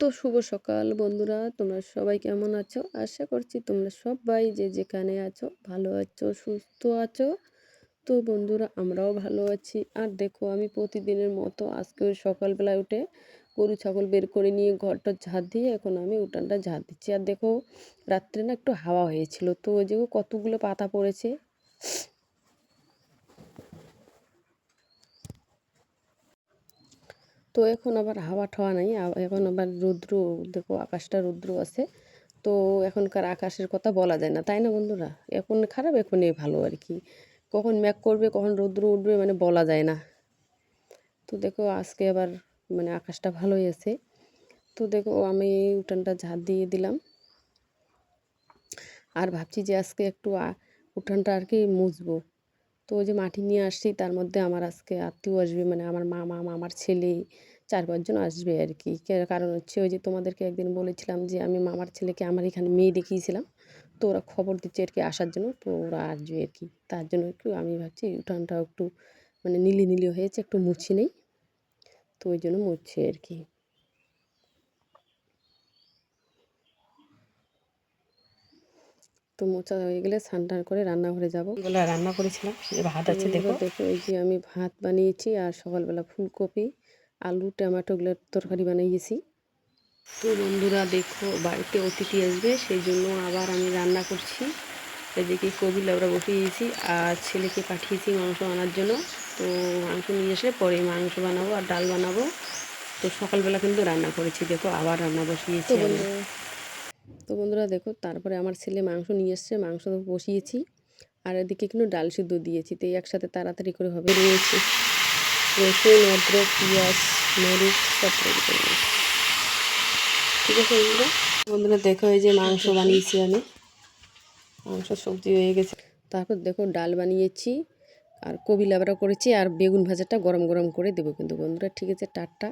তো শুভ সকাল বন্ধুরা, তোমরা সবাই কেমন আছো? আশা করছি তোমরা সবাই যে যেখানে আছো ভালো আছো, সুস্থ আছো। তো বন্ধুরা, আমরাও ভালো আছি। আর দেখো, আমি প্রতিদিনের মতো আজকে ওই সকালবেলায় উঠে গরু, ছাগল বের করে নিয়ে ঘরটা ঝাঁট দিয়ে এখন আমি উঠানটা ঝাঁট দিচ্ছি। আর দেখো, রাত্রে না একটু হাওয়া হয়েছিল। তো ওই যে কতগুলো পাতা পড়েছে তো এখন আবার হাওয়া ঠাওয়া নাই এখন আবার রৌদ্র, দেখো আকাশটা রৌদ্র আছে, তো এখনকার আকাশের কথা বলা যায় না, তাই না বন্ধুরা? এখন খারাপ, এখনই ভালো আর কি। কখন ম্যাক করবে, কখন রৌদ্র উঠবে মানে বলা যায় না। তো দেখো আজকে আবার মানে আকাশটা ভালোই আছে। তো দেখো আমি উঠানটা ঝাঁট দিয়ে দিলাম। আর ভাবছি যে আজকে একটু উঠানটা আর কি মুছবো। তো ওই যে মাটি নিয়ে আসছি, তার মধ্যে আমার আজকে আত্মীয় আসবে মানে আমার মামা, মামার ছেলে, চার পাঁচজন আসবে আর কি। কারণ হচ্ছে ওই যে তোমাদেরকে একদিন বলেছিলাম যে আমি মামার ছেলেকে আমার এখানে মেয়ে দেখিয়েছিলাম, তো ওরা খবর দিচ্ছে আর কি আসার জন্য, তো ওরা আসবে আর কি। তার জন্য একটু আমি ভাবছি উঠানটাও একটু মানে নীলি নীলি হয়েছে, একটু মুছি নেই, তো ওই জন্য মুছছে আর কি। তো মোচা হয়ে গেলে স্নান টান করে রান্নাঘরে যাব। রান্না করেছিলাম ভাত আছে দেখো। দেখো এই যে আমি ভাত বানিয়েছি আর সকালবেলা ফুলকপি আলু টমেটোগুলো তরকারি বানিয়েছি। তো বন্ধুরা দেখো বাড়িতে অতিথি আসবে সেই জন্য আবার আমি রান্না করছি। এদিকে কবি লাবড়া বসিয়েছি আর ছেলেকে পাঠিয়েছি মাংস আনার জন্য। তো মাংস নিয়ে এসে পরে মাংস বানাবো আর ডাল বানাবো। তো সকালবেলা কিন্তু রান্না করেছি দেখো আবার রান্না বসিয়েছি তো বন্ধুরা দেখো, তারপরে আমার ছেলে মাংস নিয়ে এসছে, মাংস বসিয়েছি। আর এদিকে কিন্তু ডাল সিদ্ধ দিয়েছি, তো একসাথে তাড়াতাড়ি করে হবে। রয়েছে রসুন, অদ্রক, পেঁয়াজ, মরিচ, সব তৈরি করে ঠিক আছে বন্ধুরা? বন্ধুরা দেখো, এই যে মাংস বানিয়েছি আমি। মাংস, সবজি হয়ে গেছে। তারপর দেখো, ডাল বানিয়েছি, আর কবি লাবড়া করেছি, আর বেগুন ভাজাটা গরম গরম করে দেবো কিন্তু বন্ধুরা। ঠিক আছে টাটটা